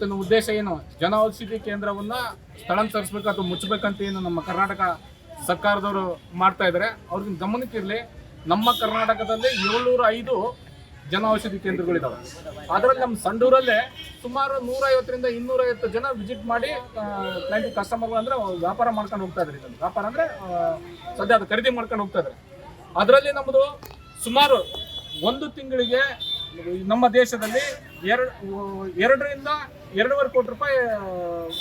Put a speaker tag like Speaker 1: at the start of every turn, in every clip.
Speaker 1: ಇವತ್ತಿನ ಉದ್ದೇಶ ಏನು? ಜನ ಔಷಧಿ ಕೇಂದ್ರವನ್ನ ಸ್ಥಳಾಂತರಿಸಬೇಕು ಅಥವಾ ಮುಚ್ಚಬೇಕಂತ ಏನು ನಮ್ಮ ಕರ್ನಾಟಕ ಸರ್ಕಾರದವರು ಮಾಡ್ತಾ ಇದ್ದಾರೆ. ಅವ್ರಿಗೆ ಗಮನಕ್ಕಿರಲಿ ನಮ್ಮ ಕರ್ನಾಟಕದಲ್ಲಿ ಏಳ್ನೂರ ಐದು ಜನ ಔಷಧಿ ಕೇಂದ್ರಗಳಿದಾವೆ. ಅದರಲ್ಲಿ ನಮ್ಮ ಸಂಡೂರಲ್ಲೇ ಸುಮಾರು ನೂರೈವತ್ತರಿಂದ ಇನ್ನೂರೈವತ್ತು ಜನ ವಿಸಿಟ್ ಮಾಡಿ ಕ್ಲೈಂಟ್ ಕಸ್ಟಮರ್ ಅಂದ್ರೆ ವ್ಯಾಪಾರ ಮಾಡ್ಕೊಂಡು ಹೋಗ್ತಾ ಇದ್ದಾರೆ ಇದನ್ನು. ವ್ಯಾಪಾರ ಅಂದ್ರೆ ಸದ್ಯ ಅದು ಖರೀದಿ ಮಾಡ್ಕೊಂಡು ಹೋಗ್ತಾ ಇದ್ದಾರೆ ಅದರಲ್ಲಿ ನಮ್ಮದು ಸುಮಾರು ಒಂದು ತಿಂಗಳಿಗೆ ನಮ್ಮ ದೇಶದಲ್ಲಿ ಎರಡು, ಎರಡರಿಂದ ಎರಡೂವರೆ ಕೋಟಿ ರೂಪಾಯಿ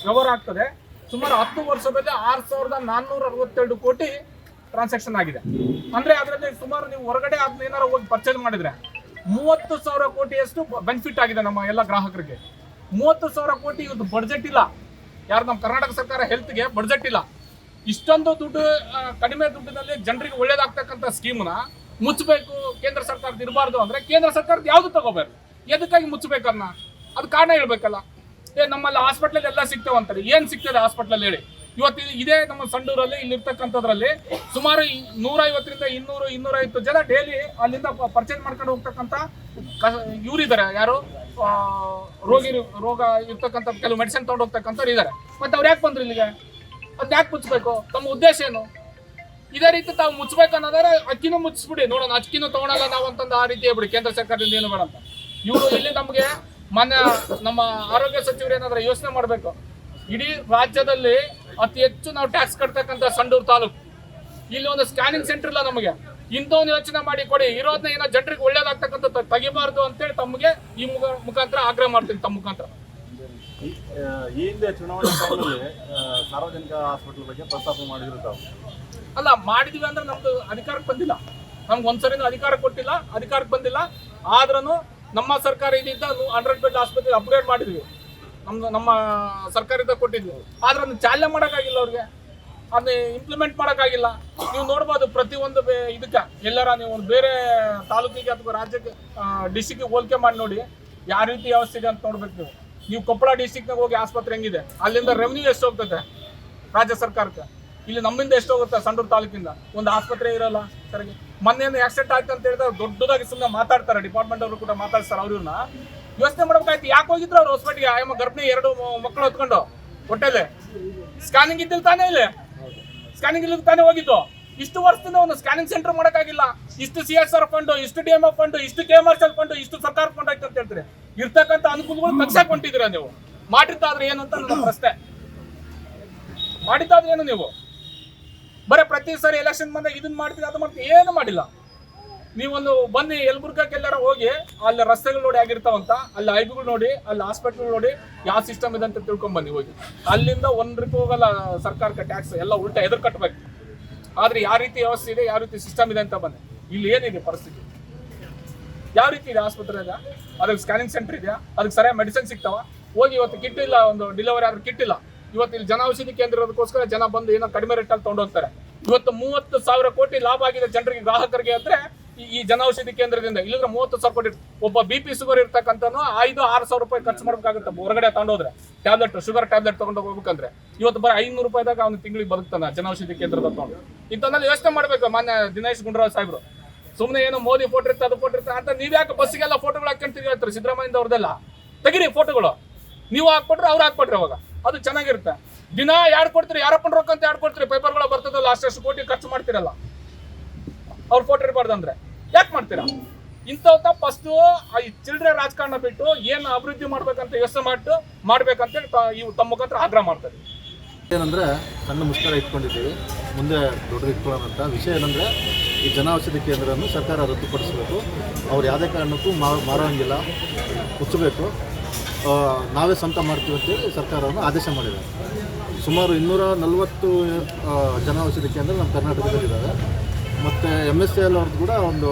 Speaker 1: ವ್ಯವಹಾರ ಆಗ್ತದೆ. ಸುಮಾರು ಹತ್ತು ವರ್ಷದಲ್ಲಿ ಆರು ಸಾವಿರದ ನಾನ್ನೂರ ಅರವತ್ತೆರಡು ಕೋಟಿ ಟ್ರಾನ್ಸಾಕ್ಷನ್ ಆಗಿದೆ. ಅಂದ್ರೆ ಅದರಲ್ಲಿ ಸುಮಾರು ನೀವು ಹೊರಗಡೆ ಅದನ್ನ ಏನಾರು ಹೋಗಿ ಪರ್ಚೇಸ್ ಮಾಡಿದ್ರೆ ಮೂವತ್ತು ಸಾವಿರ ಕೋಟಿಯಷ್ಟು ಬೆನಿಫಿಟ್ ಆಗಿದೆ ನಮ್ಮ ಎಲ್ಲ ಗ್ರಾಹಕರಿಗೆ. ಮೂವತ್ತು ಸಾವಿರ ಕೋಟಿ ಇವತ್ತು ಬಡ್ಜೆಟ್ ಇಲ್ಲ. ಯಾರು ನಮ್ಮ ಕರ್ನಾಟಕ ಸರ್ಕಾರ ಹೆಲ್ತ್ಗೆ ಬಡ್ಜೆಟ್ ಇಲ್ಲ. ಇಷ್ಟೊಂದು ದುಡ್ಡು ಕಡಿಮೆ ದುಡ್ಡಿನಲ್ಲಿ ಜನರಿಗೆ ಒಳ್ಳೇದಾಗ್ತಕ್ಕಂಥ ಸ್ಕೀಮ್ನ ಮುಚ್ಚಬೇಕು, ಕೇಂದ್ರ ಸರ್ಕಾರದ ಇರಬಾರ್ದು ಅಂದ್ರೆ ಕೇಂದ್ರ ಸರ್ಕಾರದ ಯಾವುದು ತಗೋಬಾರ್ದು? ಎದಕ್ಕಾಗಿ ಮುಚ್ಚಬೇಕನ್ನ ಅದು ಕಾರಣ ಹೇಳ್ಬೇಕಲ್ಲ. ಏ, ನಮ್ಮಲ್ಲಿ ಹಾಸ್ಪಿಟ್ಲಲ್ಲಿ ಎಲ್ಲ ಸಿಗ್ತೇವೆ ಅಂತಾರೆ. ಏನು ಸಿಗ್ತದೆ ಹಾಸ್ಪಿಟ್ಲಲ್ಲಿ ಹೇಳಿ. ಇವತ್ತು ಇದು- ನಮ್ಮ ಸಂಡೂರಲ್ಲಿ ಇಲ್ಲಿರ್ತಕ್ಕಂಥದ್ರಲ್ಲಿ ಸುಮಾರು ನೂರ ನೂರೈವತ್ತರಿಂದ ಇನ್ನೂರು, ಇನ್ನೂರೈವತ್ತು ಜನ ಡೈಲಿ ಅಲ್ಲಿಂದ ಪರ್ಚೇಸ್ ಮಾಡ್ಕೊಂಡು ಹೋಗ್ತಕ್ಕಂಥ ಇವರಿದ್ದಾರೆ. ಯಾರು? ರೋಗಿ, ರೋಗ ಇರ್ತಕ್ಕಂಥ ಕೆಲವು ಮೆಡಿಸಿನ್ ತಗೊಂಡು ಹೋಗ್ತಕ್ಕಂಥವ್ರು ಇದ್ದಾರೆ. ಮತ್ತೆ ಅವ್ರು ಯಾಕೆ ಬಂದ್ರು ಇಲ್ಲಿಗೆ? ಅದ್ ಯಾಕೆ ಮುಚ್ಚಬೇಕು? ತಮ್ಮ ಉದ್ದೇಶ ಏನು? ಇದೇ ರೀತಿ ತಾವು ಮುಚ್ಚಬೇಕು ಅನ್ನೋದಾದ್ರೆ ಅಕ್ಕಿನೂ ಮುಚ್ಚಿಸ್ಬಿಡಿ ನೋಡೋಣ, ಅಕ್ಕಿನೂ ತಗೊಳಲ್ಲ ನಾವು ಅಂತಂದು ಆ ರೀತಿ ಹೇಳ್ಬಿಡಿ. ಕೇಂದ್ರ ಸರ್ಕಾರದಿಂದ ಏನು ಬೇಡ ಅಂತ. ಇವರು ಇಲ್ಲಿ ನಮಗೆ ಮಾನ್ಯ ನಮ್ಮ ಆರೋಗ್ಯ ಸಚಿವರು ಏನಾದ್ರೆ ಯೋಚನೆ ಮಾಡಬೇಕು. ಇಡೀ ರಾಜ್ಯದಲ್ಲಿ ಅತಿ ಹೆಚ್ಚು ನಾವು ಟ್ಯಾಕ್ಸ್ ಕಟ್ತಕ್ಕಂಥ ಸಂಡೂರು ತಾಲೂಕು. ಇಲ್ಲಿ ಒಂದು ಸ್ಕ್ಯಾನಿಂಗ್ ಸೆಂಟರ್ ಇಲ್ಲ ನಮಗೆ. ಇಂಥವ್ನು ಯೋಚನೆ ಮಾಡಿ ಕೊಡಿ. ಇರೋದನ್ನ ಏನೋ ಜನರಿಗೆ ಒಳ್ಳೇದಾಗ್ತಕ್ಕಂಥ ತೆಗಿಬಾರ್ದು ಅಂತೇಳಿ ತಮಗೆ ಈ ಮುಖ ಮುಖಾಂತರ ಆಗ್ರಹ ಮಾಡ್ತೀನಿ ತಮ್ಮ ಮುಖಾಂತರ.
Speaker 2: ಈ ಹಿಂದೆ ಚುನಾವಣೆ ಸಾರ್ವಜನಿಕ ಹಾಸ್ಪಿಟಲ್ ಬಗ್ಗೆ ಪ್ರಸ್ತಾಪ ಮಾಡಿದ್ರು ತಾವು.
Speaker 1: ಅಲ್ಲ, ಮಾಡಿದ್ವಿ ಅಂದ್ರೆ ನಮ್ದು ಅಧಿಕಾರಕ್ಕೆ ಬಂದಿಲ್ಲ. ನಮ್ಗೆ ಒಂದ್ಸರಿನೂ ಅಧಿಕಾರ ಕೊಟ್ಟಿಲ್ಲ, ಅಧಿಕಾರಕ್ಕೆ ಬಂದಿಲ್ಲ. ಆದ್ರೂ ನಮ್ಮ ಸರ್ಕಾರ ಇದ್ದಿದ್ದ ಹಂಡ್ರೆಡ್ ಬೆಡ್ ಆಸ್ಪತ್ರೆ ಅಪ್ಗ್ರೇಡ್ ಮಾಡಿದ್ವಿ. ನಮ್ದು, ನಮ್ಮ ಸರ್ಕಾರದಿಂದ ಕೊಟ್ಟಿದ್ವಿ. ಆದ್ರೆ ಅದನ್ನ ಚಾಲನೆ ಮಾಡೋಕ್ಕಾಗಿಲ್ಲ ಅವ್ರಿಗೆ. ಅದನ್ನ ಇಂಪ್ಲಿಮೆಂಟ್ ಮಾಡೋಕ್ಕಾಗಿಲ್ಲ. ನೀವು ನೋಡ್ಬೋದು ಪ್ರತಿಯೊಂದು ಇದಕ್ಕೆ ಎಲ್ಲರ ನೀವು ಒಂದು ಬೇರೆ ತಾಲೂಕಿಗೆ ಅಥವಾ ರಾಜ್ಯಕ್ಕೆ ಡಿಸ್ಟಿಕ್ಗೆ ಹೋಲಿಕೆ ಮಾಡಿ ನೋಡಿ ಯಾವ ರೀತಿ ವ್ಯವಸ್ಥೆ ಇದೆ ಅಂತ ನೋಡ್ಬೇಕು ನೀವು. ನೀವು ಕೊಪ್ಪಳ ಡಿಸ್ಟಿಕ್ನಾಗ ಹೋಗಿ ಆಸ್ಪತ್ರೆ ಹೆಂಗಿದೆ? ಅಲ್ಲಿಂದ ರೆವೆನ್ಯೂ ಎಷ್ಟು ಹೋಗ್ತದೆ ರಾಜ್ಯ ಸರ್ಕಾರಕ್ಕೆ? ಇಲ್ಲಿ ನಮ್ಮಿಂದ ಎಷ್ಟು ಹೋಗುತ್ತೆ? ಸಂಡೂರು ತಾಲೂಕಿಂದ. ಒಂದು ಆಸ್ಪತ್ರೆ ಇರಲ್ಲ ಸರಿಗೆ. ಮೊನ್ನೆ ಆಕ್ಸಿಡೆಂಟ್ ಆಯ್ತು ಅಂತ ಹೇಳಿದ್ರೆ ದೊಡ್ಡದಾಗಿ ಸುಮ್ಮನೆ ಮಾತಾಡ್ತಾರೆ. ಡಿಪಾರ್ಟ್ಮೆಂಟ್ ಅವರು ಕೂಡ ಮಾತಾಡ್ತಾರೆ ಅವ್ರನ್ನ. ಯೋಚನೆ ಮಾಡ್ಬೇಕಾಯ್ತು. ಯಾಕೆ ಹೋಗಿದ್ರು ಅವ್ರು ಹೊಸ್ಪೇಟೆಗೆ ಆಯಮ್ಮ, ಗರ್ಭಿಣಿ ಎರಡು ಮಕ್ಕಳು ಹೊತ್ಕೊಂಡು ಹೊಟ್ಟೆಲೆ. ಸ್ಕ್ಯಾನಿಂಗ್ ಇದ್ದಿಲ್ಲ ತಾನೇ ಇಲ್ಲಿ? ಸ್ಕ್ಯಾನಿಂಗ್ ಇಲ್ಲದ ತಾನೇ ಹೋಗಿದ್ದು? ಇಷ್ಟು ವರ್ಷದಿಂದ ಒಂದು ಸ್ಕ್ಯಾನಿಂಗ್ ಸೆಂಟರ್ ಮಾಡೋಕ್ಕಾಗಿಲ್ಲ. ಇಷ್ಟು ಸಿ ಎಸ್ ಆರ್ ಫಂಡ್ ಇಷ್ಟು ಡಿ ಎಂ ಎಫ್ ಫಂಡ್ ಇಷ್ಟು K M R L fund ಇಷ್ಟು ಸರ್ಕಾರ ಫಂಡ್ ಆಯ್ತು ಅಂತ ಹೇಳ್ತಾರೆ. ಇರ್ತಕ್ಕಂಥ ಅನುಕೂಲಗಳು ತಗ್ಸಾಕ್ ಹೊಂಟಿದ್ದೀರಾ ನೀವು? ಮಾಡಿರ್ತಾದ್ರೆ ಏನು ಅಂತ ನನ್ನ ಪ್ರಶ್ನೆ. ಮಾಡಿದ್ದಾದ್ರೆ ಏನು ನೀವು? ಬರೀ ಪ್ರತಿ ಸಾರಿ ಎಲೆಕ್ಷನ್ ಬಂದಾಗ ಇದನ್ನ ಮಾಡ್ತೀವಿ ಅದು ಮಾಡ್ತೀವಿ ಏನು ಮಾಡಿಲ್ಲ. ನೀವೊಂದು ಬನ್ನಿ ಯಲಬುರ್ಗಕ್ಕೆ ಎಲ್ಲಾರ ಹೋಗಿ, ಅಲ್ಲಿ ರಸ್ತೆಗಳು ನೋಡಿ ಆಗಿರ್ತಾವಂತ, ಅಲ್ಲಿ ಐಬಿಗಳು ನೋಡಿ, ಅಲ್ಲಿ ಹಾಸ್ಪಿಟಲ್ ನೋಡಿ ಯಾವ ಸಿಸ್ಟಮ್ ಇದೆ ಅಂತ ತಿಳ್ಕೊಂಡ್ ಬನ್ನಿ ಹೋಗಿ. ಅಲ್ಲಿಂದ ಒಂದ್ ರೂಪಾಯಿ ಹೋಗಲ್ಲ ಸರ್ಕಾರಕ್ಕೆ ಟ್ಯಾಕ್ಸ್ ಎಲ್ಲ ಉಲ್ಟಾ ಎದುರು ಕಟ್ಟಬೇಕು ಆದ್ರೆ ಯಾವ ರೀತಿ ವ್ಯವಸ್ಥೆ ಇದೆ, ಯಾವ ರೀತಿ ಸಿಸ್ಟಮ್ ಇದೆ ಅಂತ ಬನ್ನಿ. ಇಲ್ಲಿ ಏನಿದೆ ಪರಿಸ್ಥಿತಿ? ಯಾವ ರೀತಿ ಇದೆ ಆಸ್ಪತ್ರೆ ಇದೆ? ಅದಕ್ಕೆ ಸ್ಕ್ಯಾನಿಂಗ್ ಸೆಂಟರ್ ಇದೆಯಾ? ಅದಕ್ಕೆ ಸರಿಯಾಗಿ ಮೆಡಿಸಿನ್ ಸಿಗ್ತಾವ? ಹೋಗಿ ಇವತ್ತು ಕಿಟ್ ಇಲ್ಲ, ಒಂದು ಡಿಲಿವರಿ ಆದ್ರೆ ಕಿಟ್ ಇಲ್ಲ. ಇವತ್ತು ಇಲ್ಲಿ ಜನ ಔಷಧಿ ಕೇಂದ್ರ ಇರೋದಕ್ಕೋಸ್ಕರ ಜನ ಬಂದು ಏನೋ ಕಡಿಮೆ ರೇಟಲ್ಲಿ ತೊಗೊಂಡೋಗ್ತಾರೆ. ಇವತ್ತು ಮೂವತ್ತು ಸಾವಿರ ಕೋಟಿ ಲಾಭ ಆಗಿದೆ ಜನರಿಗೆ, ಗ್ರಾಹಕರಿಗೆ ಅಂದ್ರೆ ಈ- ಈ ಜನ ಔಷಧಿ ಕೇಂದ್ರದಿಂದ. ಇಲ್ಲದ್ರೆ ಮೂವತ್ತು ಸಾವಿರ ಕೋಟಿ ಒಬ್ಬ ಬಿ ಪಿ ಶುಗರ್ ಇರ್ತಕ್ಕಂಥನು ಐದು, ಆರು ಸಾವಿರ ರೂಪಾಯಿ ಖರ್ಚು ಮಾಡಬೇಕಾಗುತ್ತೆ. ಹೊರಗಡೆ ತಗೊಂಡೋದ್ರೆ. ಟ್ಯಾಬ್ಲೆಟ್ ಶುಗರ್ ಟ್ಯಾಬ್ಲೆಟ್ ತಗೊಂಡು ಹೋಗ್ಬೇಕಂದ್ರೆ. ಇವತ್ತು ಬರೀ ಐನೂರು ರೂಪಾಯಿದಾಗ ಅವ್ನು ತಿಂಗಳಿಗೆ ಬದುಕ್ತಾನೆ ಜನೌಷಧಿ ಕೇಂದ್ರದ ತಗೊಂಡು. ಇಂಥದ್ರಲ್ಲಿ ಯೋಚನೆ ಮಾಡ್ಬೇಕು. ಮಾನ್ಯ ದಿನೇಶ್ ಗುಂಡೂರಾವ್ ಸಾಹೇಬ್ರು. ಸುಮ್ಮನೆ ಏನೋ ಮೋದಿ ಫೋಟೋ ಇರ್ತದೆ ಅದು ಫೋಟೋ ಇರ್ತದೆ ಅಂತ ನೀವು ಯಾಕೆ ಬಸ್ಸಿಗೆಲ್ಲ ಫೋಟೋಗಳು ಹಾಕೊಂಡು ಹೇಳ್ತಾರೆ. ಸಿದ್ದರಾಮಯ್ಯ ಅವ್ರದೆಲ್ಲ ತೆಗಿರಿ ಫೋಟೋಗಳು ನೀವು ಹಾಕ್ಬಿಟ್ರೆ ಅವ್ರು ಹಾಕ್ಬಿಟ್ರಿ ಅವಾಗ. ಅದು ಚೆನ್ನಾಗಿರುತ್ತೆ. ದಿನ ಯಾರು ಕೊಡ್ತೀರಿ? ಯಾರಪ್ಪನ ರೊಕ್ಕ ಅಂತ ಯಾರು ಕೊಡ್ತೀರಿ? ಪೇಪರ್ಗಳು ಬರ್ತದಲ್ಲ ಅಷ್ಟು ಕೋಟಿ ಖರ್ಚು ಮಾಡ್ತಿರಲ್ಲ. ಅವ್ರು ಫೋಟೋ ಇರಬಾರ್ದು ಅಂದ್ರೆ. ಯಾಕೆ ಮಾಡ್ತೀರಾ? ಇಂಥವ್ ಫಸ್ಟು ಈ ಚಿಲ್ಡ್ರೆ ರಾಜಕಾರಣ ಬಿಟ್ಟು ಏನು ಅಭಿವೃದ್ಧಿ ಮಾಡ್ಬೇಕಂತ ಯೋಚನೆ ಮಾಡಿ ಮಾಡ್ಬೇಕಂತೇಳಿ ಇವು ತಮ್ಮ ಮುಖಾಂತರ ಆಗ್ರಹ ಮಾಡ್ತಾರೆ.
Speaker 2: ಏನಂದ್ರೆ ಸಣ್ಣ ಮುಷ್ಕರ ಇಟ್ಕೊಂಡಿದ್ದೀವಿ. ಮುಂದೆ ದೊಡ್ಡದು ಇಟ್ಕೊಳ್ಳೋಣ ಅಂತ. ವಿಷಯ ಏನಂದ್ರೆ ಈ ಜನೌಷಧಿ ಕೇಂದ್ರವನ್ನು ಸರ್ಕಾರ ರದ್ದುಪಡಿಸಬೇಕು. ಅವ್ರು ಯಾವುದೇ ಕಾರಣಕ್ಕೂ ಮಾರೋ ಹಂಗಿಲ್ಲ ಮುಚ್ಚಬೇಕು. ನಾವೇ ಸ್ವಂತ ಮಾಡ್ತೀವಿ ಅಂತೇಳಿ ಸರ್ಕಾರವನ್ನು ಆದೇಶ ಮಾಡಿದೆ ಸುಮಾರು ಇನ್ನೂರ ನಲವತ್ತು ಜನ ಔಷಧಿ ಕೇಂದ್ರ ನಮ್ಮ ಕರ್ನಾಟಕದಲ್ಲಿದ್ದಾವೆ ಮತ್ತು ಎಂ ಎಸ್ ಸಿ ಎಲ್ ಅವ್ರದ್ದು ಕೂಡ ಒಂದು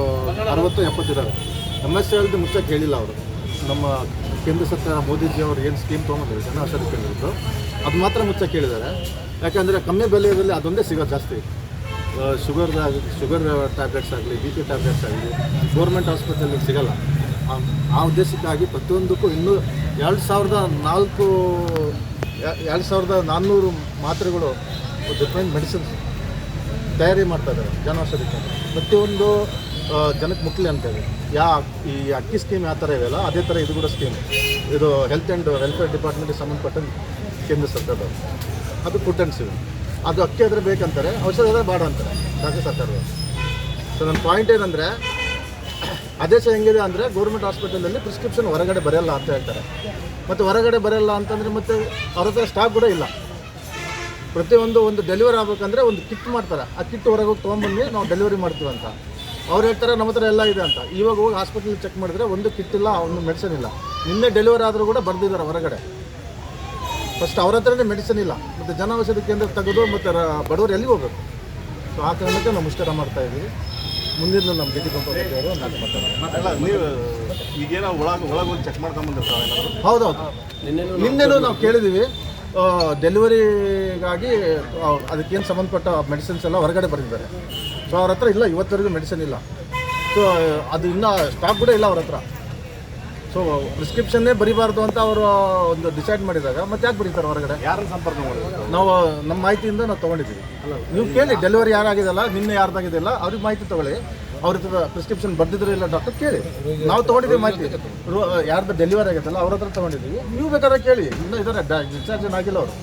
Speaker 2: ಅರವತ್ತು ಎಪ್ಪತ್ತಿದ್ದಾರೆ ಎಂ ಎಸ್ ಸಿ ಎಲ್ದು ಮುಚ್ಚಕ್ಕೆ ಹೇಳಿಲ್ಲ ಅವರು. ನಮ್ಮ ಕೇಂದ್ರ ಸರ್ಕಾರ ಮೋದಿಜಿ ಅವರು ಏನು ಸ್ಕೀಮ್ ತೊಗೊಂಡಿದ್ದಾರೆ ಜನ ಔಷಧಿ ಕೇಂದ್ರದ್ದು, ಅದು ಮಾತ್ರ ಮುಚ್ಚಕ್ಕೆ ಕೇಳಿದ್ದಾರೆ. ಯಾಕೆಂದರೆ ಕಮ್ಮಿ ಬೆಲೆಯಲ್ಲಿ ಅದೊಂದೇ ಸಿಗೋದು ಜಾಸ್ತಿ. ಶುಗರ್ ಶುಗರ್ ಟ್ಯಾಬ್ಲೆಟ್ಸ್ ಆಗಲಿ ಬಿ ಪಿ ಟ್ಯಾಬ್ಲೆಟ್ಸ್ ಆಗಲಿ ಗೌರ್ಮೆಂಟ್ ಹಾಸ್ಪಿಟಲ್ಗೆ ಸಿಗೋಲ್ಲ. ಆ ಉದ್ದೇಶಕ್ಕಾಗಿ ಪ್ರತಿಯೊಂದಕ್ಕೂ ಇನ್ನೂ ಎರಡು ಸಾವಿರದ ನಾಲ್ಕು ಎರಡು ಸಾವಿರದ ನಾನ್ನೂರು ಮಾತ್ರೆಗಳು ಡಿಫ್ರೆಂಟ್ ಮೆಡಿಸಿನ್ಸ್ ತಯಾರಿ ಮಾಡ್ತಾ ಇದ್ದಾರೆ ಕೇಂದ್ರ ಪ್ರತಿಯೊಂದು ಜನಕ್ಕೆ ಮುಟ್ಲಿ ಇದೆ ಯಾ, ಈ ಅಕ್ಕಿ ಸ್ಕೀಮ್ ಯಾವ ಥರ ಇದೆಯಲ್ಲ, ಅದೇ ಥರ ಇದು ಕೂಡ ಸ್ಕೀಮ್ ಇದು ಹೆಲ್ತ್ ಆ್ಯಂಡ್ ವೆಲ್ಫೇರ್ ಡಿಪಾರ್ಟ್ಮೆಂಟ್ಗೆ ಸಂಬಂಧಪಟ್ಟ ಕೇಂದ್ರ ಸರ್ಕಾರದ ಅದು ಫುಡ್ ಆ್ಯಂಡ್ ಸಿವಿಲ್ ಅದು ಅಕ್ಕಿ ಆದರೆ ಬೇಕಂತಾರೆ, ಔಷಧ ಆದರೆ ಬೇಡ ಅಂತಾರೆ, ರಾಜ್ಯ ಸರ್ಕಾರದವರು. ಸೊ ನನ್ನ ಪಾಯಿಂಟ್ ಏನಂದರೆ ಆದೇಶ ಹೆಂಗಿದೆ ಅಂದರೆ ಗೌರ್ಮೆಂಟ್ ಹಾಸ್ಪಿಟಲಲ್ಲಿ ಪ್ರಿಸ್ಕ್ರಿಪ್ಷನ್ ಹೊರಗಡೆ ಬರೆಯಲ್ಲ ಅಂತ ಹೇಳ್ತಾರೆ. ಮತ್ತು ಹೊರಗಡೆ ಬರೆಯಲ್ಲ ಅಂತಂದರೆ ಮತ್ತೆ ಅವ್ರ ಹತ್ರ ಸ್ಟಾಕ್ ಕೂಡ ಇಲ್ಲ. ಪ್ರತಿಯೊಂದು ಒಂದು ಡೆಲಿವರಿ ಆಗ್ಬೇಕಂದ್ರೆ ಒಂದು ಕಿಟ್ ಮಾಡ್ತಾರೆ. ಆ ಕಿಟ್ ಹೊರಗೆ ಹೋಗಿ ತೊಗೊಂಬನ್ನಿ ನಾವು ಡೆಲಿವರಿ ಮಾಡ್ತೀವಿ ಅಂತ. ಅವ್ರು ಹೇಳ್ತಾರೆ, ನಮ್ಮ ಹತ್ರ ಎಲ್ಲ ಇದೆ ಅಂತ. ಇವಾಗ ಹೋಗಿ ಹಾಸ್ಪಿಟಲ್ ಚೆಕ್ ಮಾಡಿದ್ರೆ ಒಂದು ಕಿಟ್ ಇಲ್ಲ, ಒಂದು ಮೆಡಿಸಿನ್ ಇಲ್ಲ. ನಿನ್ನೆ ಡೆಲಿವರಿ ಆದರೂ ಕೂಡ ಬರ್ದಿದ್ದಾರೆ ಹೊರಗಡೆ. ಫಸ್ಟ್ ಅವ್ರ ಹತ್ರನೇ ಮೆಡಿಸಿನ್ ಇಲ್ಲ. ಮತ್ತು ಜನ ಔಷಧಿ ಕೇಂದ್ರ ತೆಗೆದು ಮತ್ತು ಬಡವರು ಎಲ್ಲಿಗೆ ಹೋಗ್ಬೇಕು? ಸೊ ಆ ಕಾರಣಕ್ಕೆ ನಾವು ಮುಷ್ಕರ ಮಾಡ್ತಾ ಇದ್ದೀವಿ ಮುಂದಿನ ನಮ್ಮ ಜಿ ಟಿ ಅವರು. ನಾನು ಮಾತಾಡೋಣ
Speaker 3: ನೀವು ಈಗೇನೋ ಒಳಗೆ ಒಳಗೆ ಹೋಗಿ ಚೆಕ್ ಏನಾದ್ರು?
Speaker 2: ಹೌದೌದು. ನಿನ್ನೆನೂ ನಾವು ಕೇಳಿದ್ದೀವಿ ಡೆಲಿವರಿಗಾಗಿ ಅದಕ್ಕೇನು ಸಂಬಂಧಪಟ್ಟ ಮೆಡಿಸಿನ್ಸ್ ಎಲ್ಲ ಹೊರಗಡೆ ಬರೆದಿದ್ದಾರೆ ಸೊ ಅವ್ರ ಹತ್ರ ಇಲ್ಲ ಇವತ್ತವರೆಗೂ ಮೆಡಿಸಿನ್ ಇಲ್ಲ. ಸೊ ಅದು ಇನ್ನೂ ಸ್ಟಾಕ್ ಕೂಡ ಇಲ್ಲ ಅವ್ರ ಹತ್ರ. ಸೊ ಪ್ರಿಸ್ಕ್ರಿಪ್ಷನ್ನೇ ಬರಿಬಾರ್ದು ಅಂತ ಅವರು ಒಂದು ಡಿಸೈಡ್ ಮಾಡಿದಾಗ ಮತ್ತೆ ಯಾಕೆ ಬರೀತಾರೆ ಹೊರಗಡೆ?
Speaker 3: ಯಾರನ್ನ ಸಂಪರ್ಕ ಮಾಡಿದ್ರು?
Speaker 2: ನಾವು ನಮ್ಮ ಮಾಹಿತಿಯಿಂದ ನಾವು ತೊಗೊಂಡಿದ್ದೀವಿ. ನೀವು ಕೇಳಿ ಡೆಲಿವರಿ ಯಾರಾಗಿದೆಲ್ಲ ನಿನ್ನೆ ಯಾರ್ದಾಗಿದೆಲ್ಲ ಅವ್ರಿಗೆ ಮಾಹಿತಿ ತಗೊಳ್ಳಿ. ಅವ್ರ ಹತ್ರ ಪ್ರಿಸ್ಕ್ರಿಪ್ಷನ್ ಬರ್ದಿದ್ರು ಇಲ್ಲ ಡಾಕ್ಟರ್ ಕೇಳಿ. ನಾವು ತೊಗೊಂಡಿದ್ದೀವಿ ಮಾಹಿತಿ. ಯಾರ್ದು ಡೆಲಿವರಿ ಆಗಿತ್ತಲ್ಲ ಅವ್ರ ಹತ್ರ ತೊಗೊಂಡಿದ್ದೀವಿ. ನೀವು ಬೇಕಾದ್ರೆ ಕೇಳಿ. ಇನ್ನೂ ಇದ್ದಾರೆ ಡಿಸ್ಚಾರ್ಜ್ ಆಗಿಲ್ಲ ಅವರು.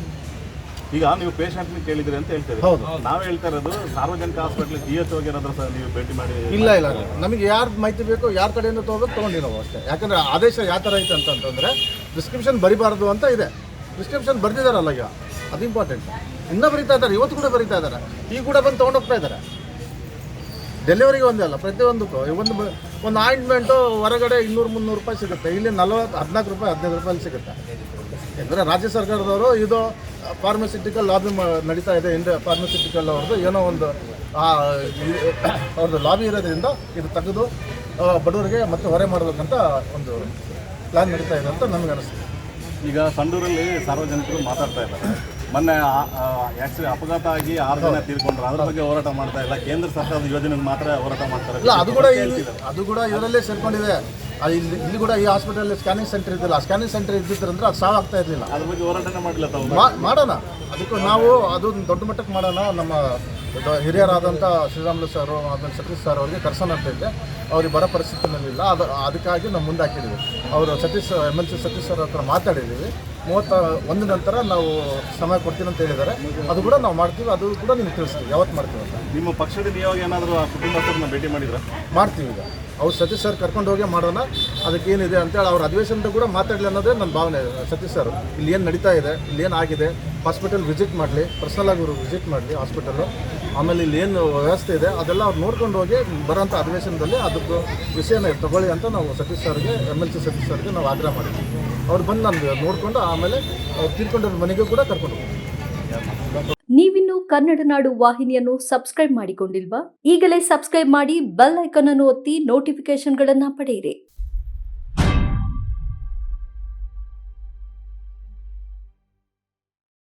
Speaker 3: ಈಗ ನೀವು ಪೇಷಂಟ್ನ ಕೇಳಿದ್ರಿ ಅಂತ ಹೇಳ್ತೀರಿ.
Speaker 2: ಹೌದು.
Speaker 3: ನಾವ್ ಹೇಳ್ತಾ ಇರೋದು ಸಾರ್ವಜನಿಕ ಹಾಸ್ಪಿಟಲ್ ಜಿ ಎಚ್ ಹೋಗಿರೋದ್ರ ಸರ್ ನೀವು ಭೇಟಿ ಮಾಡಿ
Speaker 2: ಇಲ್ಲ ಇಲ್ಲ ನಮಗೆ ಯಾರ್ ಮಾಹಿತಿ ಬೇಕು ಯಾರ ಕಡೆಯಿಂದ ತಗೋಬೇಕು ತಗೊಂಡಿರೋ ನಾವು ಅಷ್ಟೇ. ಯಾಕಂದ್ರೆ ಆದೇಶ ಯಾವ ಥರ ಐತೆ ಅಂತಂತಂದರೆ ಪ್ರಿಸ್ಕ್ರಿಪ್ಷನ್ ಬರಿಬಾರ್ದು ಅಂತ ಇದೆ. ಪ್ರಿಸ್ಕ್ರಿಪ್ಷನ್ ಬರ್ದಿದಾರಲ್ಲ ಈಗ. ಅದು ಇಂಪಾರ್ಟೆಂಟ್ ಇನ್ನೂ ಬರೀತಾ ಇದ್ದಾರೆ. ಇವತ್ತು ಕೂಡ ಬರೀತಾ ಇದ್ದಾರೆ. ಈಗ ಕೂಡ ಬಂದು ತೊಗೊಂಡೋಗ್ತಾ ಇದ್ದಾರೆ. ಡೆಲಿವರಿಗೆ ಒಂದೇ ಅಲ್ಲ ಪ್ರತಿಯೊಂದಕ್ಕೂ. ಒಂದು ಒಂದು ಆಯಿಂಟ್ಮೆಂಟು ಹೊರಗಡೆ ಇನ್ನೂರು ಮುನ್ನೂರು ರೂಪಾಯಿ ಸಿಗುತ್ತೆ. ಇಲ್ಲಿ ನಲ್ವತ್ತು ಹದಿನಾಲ್ಕು ರೂಪಾಯಿ ಹದಿನೈದು ರೂಪಾಯಿ ಸಿಗುತ್ತೆ. ಯಾಕಂದರೆ ರಾಜ್ಯ ಸರ್ಕಾರದವರು ಇದು ಫಾರ್ಮಸ್ಯೂಟಿಕಲ್ ಲಾಬಿ ನಡೀತಾ ಇದೆ ಇಂಡಿಯಾ ಫಾರ್ಮಸ್ಯೂಟಿಕಲ್ ಅವ್ರದ್ದು. ಏನೋ ಒಂದು ಅವ್ರದ್ದು ಲಾಬಿ ಇರೋದ್ರಿಂದ ಇದು ತೆಗೆದು ಬಡವರಿಗೆ ಮತ್ತೆ ಹೊರೆ ಮಾಡಬೇಕಂತ ಒಂದು ಪ್ಲ್ಯಾನ್ ನಡೀತಾ ಇದೆ ಅಂತ ನಮ್ಗೆ ಅನಿಸ್ತದೆ
Speaker 3: ಈಗ ಸಂಡೂರಲ್ಲಿ ಸಾರ್ವಜನಿಕರು ಮಾತಾಡ್ತಾ ಇದ್ದಾರೆ. ಮೊನ್ನೆ ಆಕ್ಸಿಡೆಂಟ್ ಅಪಘಾತ ಆಗಿ ಆರು ಜನ ತೀರ್ಕೊಂಡ್ರು. ಅದ್ರ ಬಗ್ಗೆ ಹೋರಾಟ ಮಾಡ್ತಾ ಇಲ್ಲ. ಕೇಂದ್ರ ಸರ್ಕಾರದ ಯೋಜನೆ ಮಾತ್ರ ಹೋರಾಟ ಮಾಡ್ತಾರೆ.
Speaker 2: ಇಲ್ಲ ಅದು ಕೂಡ ಅದು ಕೂಡ ಇದರಲ್ಲೇ ಸೇರ್ಕೊಂಡಿದೆ. ಅದು ಇಲ್ಲಿ ಇಲ್ಲಿ ಕೂಡ ಈ ಹಾಸ್ಪಿಟಲ್ ಸ್ಕ್ಯಾನಿಂಗ್ ಸೆಂಟರ್ ಇದ್ದಿಲ್ಲ. ಸ್ಕ್ಯಾನಿಂಗ್ ಸೆಂಟರ್ ಇದ್ದಿದ್ರಂದ್ರೆ ಅದು ಸಾವಾಗ್ತಾ ಇರಲಿಲ್ಲ.
Speaker 3: ಅದ್ರ ಬಗ್ಗೆ ಹೋರಾಟನೇ ಮಾಡಲಿಲ್ಲ ತಾವು?
Speaker 2: ಮಾ- ಮಾಡೋಣ. ಅದಕ್ಕೂ ನಾವು ಅದು ದೊಡ್ಡ ಮಟ್ಟಕ್ಕೆ ಮಾಡೋಣ. ನಮ್ಮ ದೊ- ಹಿರಿಯರಾದಂಥ ಶ್ರೀರಾಮುಲು ಸರ್ ಆಮೇಲೆ ಸತೀಶ್ ಸರ್ ಅವರಿಗೆ ಕರ್ಸೋಣ ಅಂತ ಇದ್ದೆ. ಅವ್ರಿಗೆ ಬರೋ ಪರಿಸ್ಥಿತಿನಲ್ಲಿಲ್ಲ. ಅದು ಅದಕ್ಕಾಗಿ ನಾವು ಮುಂದೆ ಹಾಕಿದ್ದೀವಿ ಅವರು Satish M L C Satish sir ಹತ್ರ ಮಾತಾಡಿದ್ದೀವಿ. ಮೂವತ್ತ ಒಂದು ನಂತರ ನಾವು ಸಮಯ ಕೊಡ್ತೀನಿ ಅಂತ ಹೇಳಿದ್ದಾರೆ. ಅದು ಕೂಡ ನಾವು ಮಾಡ್ತೀವಿ ಅದು ಕೂಡ ನಿಮ್ಗೆ ತಿಳಿಸ್ತೀವಿ ಯಾವತ್ತು ಮಾಡ್ತೀವಿ ಅಂತ.
Speaker 3: ನಿಮ್ಮ ಪಕ್ಷದ ನಿಯೋಗ ಏನಾದರೂ ಆ ಕುಟುಂಬಸ್ಥರನ್ನ ಭೇಟಿ ಮಾಡಿದ್ರೆ?
Speaker 2: ಮಾಡ್ತೀವಿ ಈಗ. ಅವ್ರು ಸತೀಶ್ ಸರ್ ಕರ್ಕೊಂಡು ಹೋಗಿ ಮಾಡೋಣ ಅದಕ್ಕೆ ಏನಿದೆ ಅಂತೇಳಿ ಅವ್ರ ಅಧಿವೇಶನದ ಕೂಡ ಮಾತಾಡಲಿ ಅನ್ನೋದೇ ನನ್ನ ಭಾವನೆ ಸತೀಶ್ ಸರ್. ಇಲ್ಲಿ ಏನು ನಡೀತಾ ಇದೆ ಇಲ್ಲಿ ಏನು ಆಗಿದೆ ಹಾಸ್ಪಿಟಲ್ ವಿಸಿಟ್ ಮಾಡಲಿ ಪರ್ಸನಲ್ ಆಗಿ ಅವರು ವಿಸಿಟ್ ಮಾಡಲಿ ಹಾಸ್ಪಿಟಲು ಆಮೇಲೆ ಇಲ್ಲಿ ಏನು ವ್ಯವಸ್ಥೆ ಇದೆ ಅದೆಲ್ಲ ಅವ್ರು ನೋಡ್ಕೊಂಡು ಹೋಗಿ ಬರೋಂಥ ಅಧಿವೇಶನದಲ್ಲಿ ಅದಕ್ಕೆ ವಿಷಯನ ತಗೊಳ್ಳಿ ಅಂತ ನಾವು ಸತೀಶ್ ಸರ್ಗೆ ಎಂ ಎಲ್ ಸಿ ಸತೀಶ್ ಸರ್ಗೆ ನಾವು ಆಗ್ರಹ ಮಾಡಿದ್ವಿ. ಅವ್ರು ಬಂದು ನಾನು ನೋಡಿಕೊಂಡು ಆಮೇಲೆ ಅವ್ರು ಮನೆಗೂ ಕೂಡ ಕರ್ಕೊಂಡು ನೀವಿನ್ನೂ
Speaker 4: ನೀವಿನ್ನು ಕನ್ನಡ ನಾಡು ವಾಹಿನಿಯನ್ನು ಸಬ್ಸ್ಕ್ರೈಬ್ ಮಾಡಿಕೊಂಡಿಲ್ವಾ? ಈಗಲೇ ಸಬ್ಸ್ಕ್ರೈಬ್ ಮಾಡಿ ಬೆಲ್ ಐಕಾನ್ ಅನ್ನು ಒತ್ತಿ ನೋಟಿಫಿಕೇಶನ್ಗಳನ್ನ ಪಡೆಯಿರಿ.